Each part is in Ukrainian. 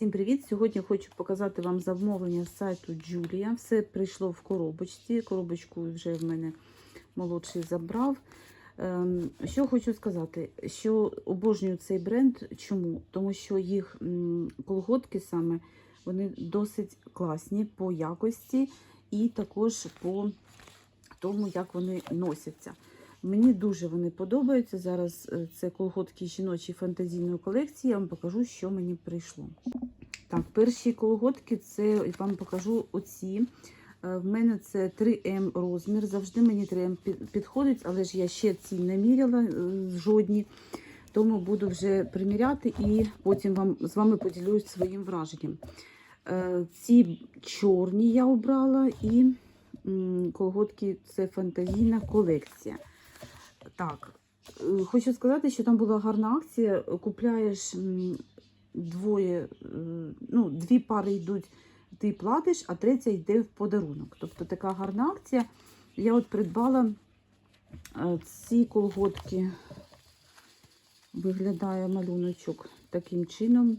Всім привіт! Сьогодні хочу показати вам замовлення з сайту Джулія. Все прийшло в коробочці. Коробочку вже в мене молодший забрав. Ем, Що хочу сказати, що обожнюю цей бренд. Чому? Тому що їх колготки саме вони досить класні по якості і також по тому, як вони носяться. Мені дуже вони подобаються. Зараз е, це колготки жіночої фантазійної колекції. Я вам покажу, що мені прийшло. Так, перші колготки це я вам покажу оці. Е, В мене це 3М розмір. Завжди мені 3М підходить, але ж я ще ці не міряла е, жодні. Тому буду вже приміряти і потім вам, з вами поділюсь своїм враженням. Ці чорні я обрала і колготки це фантазійна колекція. Так, е, хочу сказати, що там була гарна акція. Купляєш двоє, е, ну, дві пари йдуть, ти платиш, а третя йде в подарунок. Тобто така гарна акція. Я от придбала е, ці колготки. Виглядає малюночок таким чином.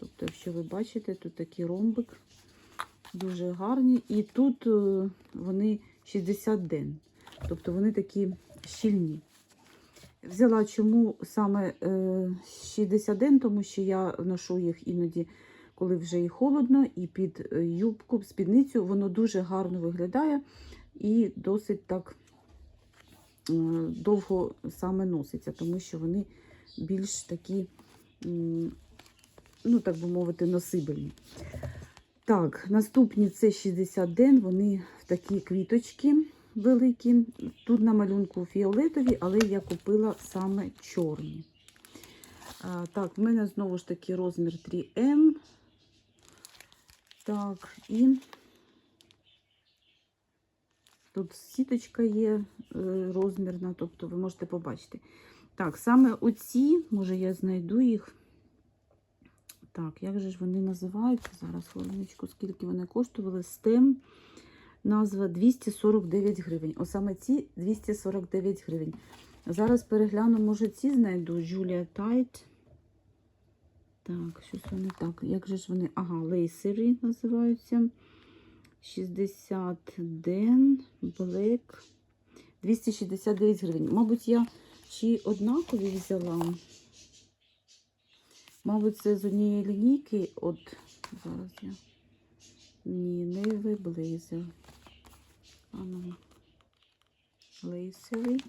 Тобто, якщо ви бачите, тут такий ромбик. Дуже гарні. І тут вони 60 ден. Тобто вони такі щільні. Взяла чому саме е, 60 ден, тому що я ношу їх іноді, коли вже і холодно, і під е, юбку, спідницю. Воно дуже гарно виглядає і досить так е, довго саме носиться, тому що вони більш такі, ну так би мовити, носибельні. Так, наступні це 60 ден, вони в такі квіточки великі. Тут на малюнку фіолетові, але я купила саме чорні. А, так, в мене знову ж таки розмір 3М. Так, і тут сіточка є е, розмірна, тобто ви можете побачити. Так, саме оці, може я знайду їх. Так, як же ж вони називаються? Зараз хвилиночку, скільки вони коштували. Стем. Назва 249 гривень. О, саме ці 249 гривень. Зараз перегляну, може, ці знайду. Julia Tide. Так, щось вони так. Як же ж вони? Ага, Lacery називаються. 60 Ден, Black. 269 гривень. Мабуть, я чи однакові взяла. Мабуть, це з однієї лінійки. От, зараз я. Ні, не Blazer. А ну. Лейсері.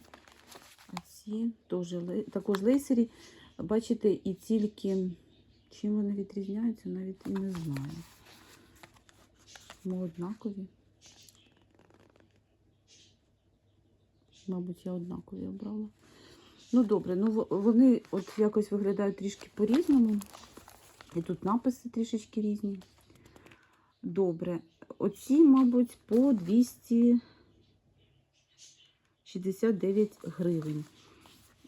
А ці теж, також лейсері. Бачите, і тільки чим вони відрізняються, навіть і не знаю. Ми однакові. Мабуть, я однакові обрала. Ну, добре, ну вони от якось виглядають трішки по-різному. І тут написи трішечки різні. Добре. Оці, мабуть, по 269 гривень.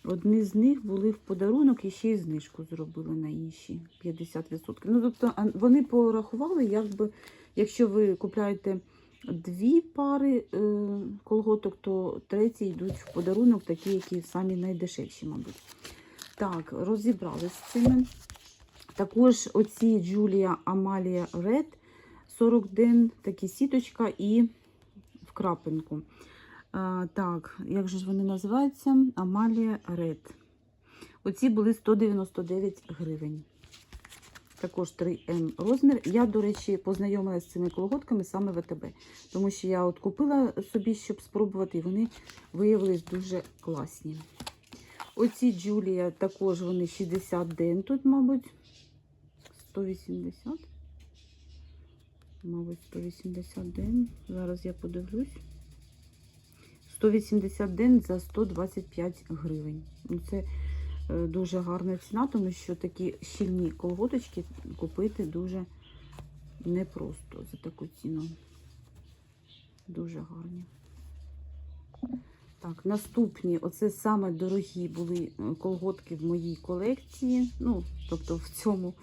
Одні з них були в подарунок і ще й знижку зробили на інші 50%. Ну, тобто вони порахували, якби, якщо ви купляєте дві пари е, колготок, то треті йдуть в подарунок, такі, які самі найдешевші, мабуть. Так, розібрали з цими. Також оці Julia Amalia Red 40 ден, такі сіточка і в крапинку. А, так, як же ж вони називаються? Amalia Red. Оці були 199 гривень. Також 3М розмір. Я, до речі, познайомилася з цими колготками саме в АТБ. Тому що я от купила собі, щоб спробувати, і вони виявились дуже класні. Оці Джулія також вони 60 ден тут, мабуть. 180. Мабуть, 180 ден. Зараз я подивлюсь. 180 ден за 125 гривень. Ну, Це е, дуже гарна ціна, тому що такі щільні колготочки купити дуже непросто за таку ціну. Дуже гарні. Так, наступні, оце саме дорогі були е, колготки в моїй колекції. Ну, тобто в цьому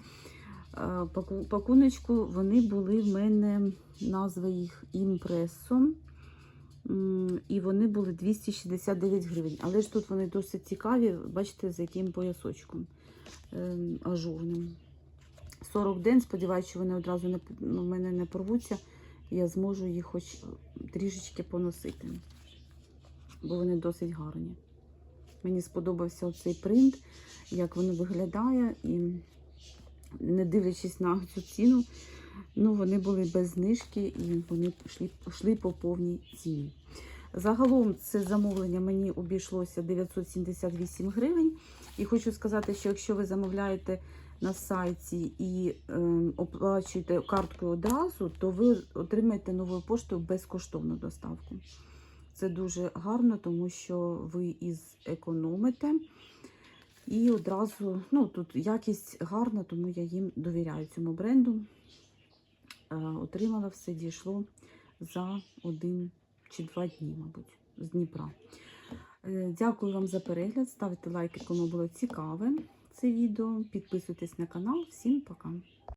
пакуночку вони були в мене, назва їх імпресом. І вони були 269 гривень. Але ж тут вони досить цікаві, бачите, з яким поясочком ем, ажурним. 40 день. Сподіваюся, що вони одразу не ну, в мене не порвуться. Я зможу їх хоч трішечки поносити. Бо вони досить гарні. Мені сподобався цей принт, як воно виглядає. І не дивлячись на цю ціну, ну, вони були без знижки і вони йшли, йшли по повній ціні. Загалом це замовлення мені обійшлося 978 гривень. І хочу сказати, що якщо ви замовляєте на сайті і е, оплачуєте карткою одразу, то ви отримаєте новою поштою безкоштовну доставку. Це дуже гарно, тому що ви із економите. І одразу, ну тут якість гарна, тому я їм довіряю цьому бренду. Е, отримала все, дійшло за один чи два дні, мабуть, з Дніпра. Е, Дякую вам за перегляд. Ставте лайки, кому було цікаве це відео. Підписуйтесь на канал. Всім пока!